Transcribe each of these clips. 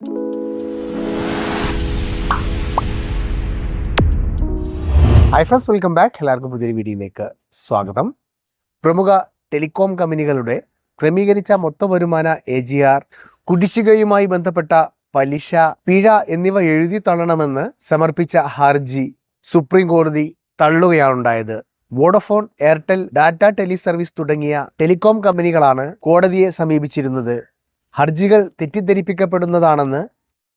Hi friends welcome back എല്ലാവർക്കും പുതിയൊരു വീഡിയോയിലേക്ക് സ്വാഗതം. പ്രമുഖ ടെലികോം കമ്പനികളുടെ ക്രമീകരിച്ച മൊത്ത വരുമാന എ ജി ആർ കുടിശ്ശികയുമായി ബന്ധപ്പെട്ട പലിശ പിഴ എന്നിവ എഴുതി തള്ളണമെന്ന് സമർപ്പിച്ച ഹർജി സുപ്രീം കോടതി തള്ളുകയാണുണ്ടായത് Vodafone Airtel data tele service തുടങ്ങിയ ടെലികോം കമ്പനികളാണ് കോടതിയെ സമീപിച്ചിരുന്നത്. ഹർജികൾ തെറ്റിദ്ധരിപ്പിക്കപ്പെടുന്നതാണെന്ന്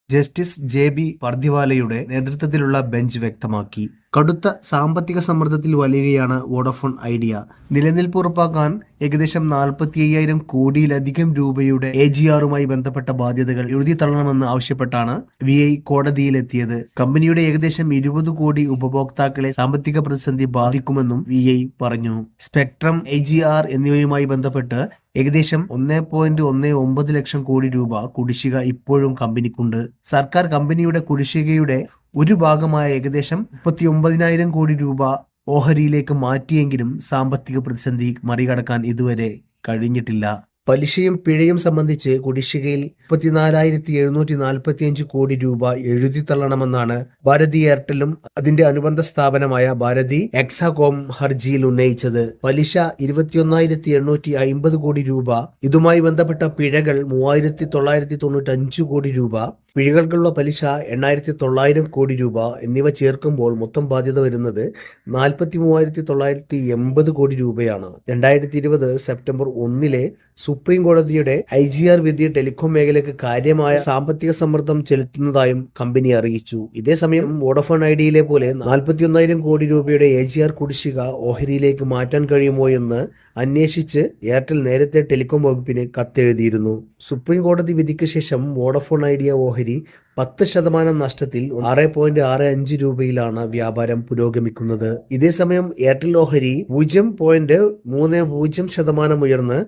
ജസ്റ്റിസ് ജെ ബി പർദിവാലയുടെ നേതൃത്വത്തിലുള്ള ബെഞ്ച് വ്യക്തമാക്കി. കടുത്ത സാമ്പത്തിക സമ്മർദ്ദത്തിൽ വലയുകയാണ് വോഡഫോൺ ഐഡിയ. നിലനിൽപ്പ് ഉറപ്പാക്കാൻ ഏകദേശം നാൽപ്പത്തി അയ്യായിരം കോടിയിലധികം രൂപയുടെ എ ജി ആറുമായി ബന്ധപ്പെട്ട ബാധ്യതകൾ എഴുതി തള്ളണമെന്ന് ആവശ്യപ്പെട്ടാണ് വി ഐ കോടതിയിലെത്തിയത്. കമ്പനിയുടെ ഏകദേശം ഇരുപത് കോടി ഉപഭോക്താക്കളെ സാമ്പത്തിക പ്രതിസന്ധി ബാധിക്കുമെന്നും വി ഐ പറഞ്ഞു. സ്പെക്ട്രം എ ജി ആർ എന്നിവയുമായി ബന്ധപ്പെട്ട് ഏകദേശം ഒന്നേ പോയിന്റ് ഒന്ന് ഒമ്പത് ലക്ഷം കോടി രൂപ കുടിശ്ശിക ഇപ്പോഴും കമ്പനിക്കുണ്ട്. സർക്കാർ കമ്പനിയുടെ കുടിശ്ശികയുടെ ഒരു ഭാഗമായ ഏകദേശം മുപ്പത്തി ഒമ്പതിനായിരം കോടി രൂപ ഓഹരിയിലേക്ക് മാറ്റിയെങ്കിലും സാമ്പത്തിക പ്രതിസന്ധി മറികടക്കാൻ ഇതുവരെ കഴിഞ്ഞിട്ടില്ല. പലിശയും പിഴയും സംബന്ധിച്ച് കുടിശ്ശികയിൽ മുപ്പത്തിനാലായിരത്തി എഴുന്നൂറ്റി നാൽപ്പത്തി അഞ്ച് കോടി രൂപ എഴുതി തള്ളണമെന്നാണ് ഭാരതി എയർടെലും അതിന്റെ അനുബന്ധ സ്ഥാപനമായ ഭാരതി എക്സാകോം ഹർജിയിൽ ഉന്നയിച്ചത്. പലിശ ഇരുപത്തിയൊന്നായിരത്തി എണ്ണൂറ്റി അയിമ്പത് കോടി രൂപ. ഇതുമായി ബന്ധപ്പെട്ട പിഴകൾ മൂവായിരത്തി തൊള്ളായിരത്തി തൊണ്ണൂറ്റി അഞ്ച് കോടി രൂപ. പിഴകൾക്കുള്ള പലിശ എണ്ണായിരത്തി തൊള്ളായിരം കോടി രൂപ എന്നിവ ചേർക്കുമ്പോൾ മൊത്തം ബാധ്യത വരുന്നത് നാൽപ്പത്തി മൂവായിരത്തി തൊള്ളായിരത്തി എൺപത് കോടി രൂപയാണ്. രണ്ടായിരത്തി ഇരുപത് സെപ്റ്റംബർ ഒന്നിലെ സുപ്രീം കോടതിയുടെ ഐ ജി ആർ വിധി ടെലികോം മേഖലയ്ക്ക് കാര്യമായ സാമ്പത്തിക സമ്മർദ്ദം ചെലുത്തുന്നതായും കമ്പനി അറിയിച്ചു. ഇതേസമയം വോഡഫോൺ ഐഡിയയിലെ പോലെ നാൽപ്പത്തി ഒന്നായിരം കോടി രൂപയുടെ എ ജി ആർ കുടിശ്ശിക ഓഹരിയിലേക്ക് മാറ്റാൻ കഴിയുമോ എന്ന് അന്വേഷിച്ച് എയർടെൽ നേരത്തെ ടെലികോം വകുപ്പിന് കത്തെഴുതിയിരുന്നു. സുപ്രീം കോടതി വിധിക്ക് ശേഷം വോഡഫോൺ ഐഡിയ ഓഹരി പത്ത് ശതമാനം നഷ്ടത്തിൽ ആറ് പോയിന്റ് ആറ് അഞ്ച് രൂപയിലാണ് വ്യാപാരം പുരോഗമിക്കുന്നത്. ഇതേസമയം എയർടെൽ ഓഹരി പൂജ്യം പോയിന്റ് മൂന്ന് പൂജ്യം ശതമാനം ഉയർന്ന്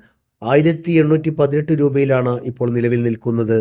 ആയിരത്തി എണ്ണൂറ്റി പതിനെട്ട് രൂപയിലാണ് ഇപ്പോൾ നിലവിൽ നിൽക്കുന്നത്.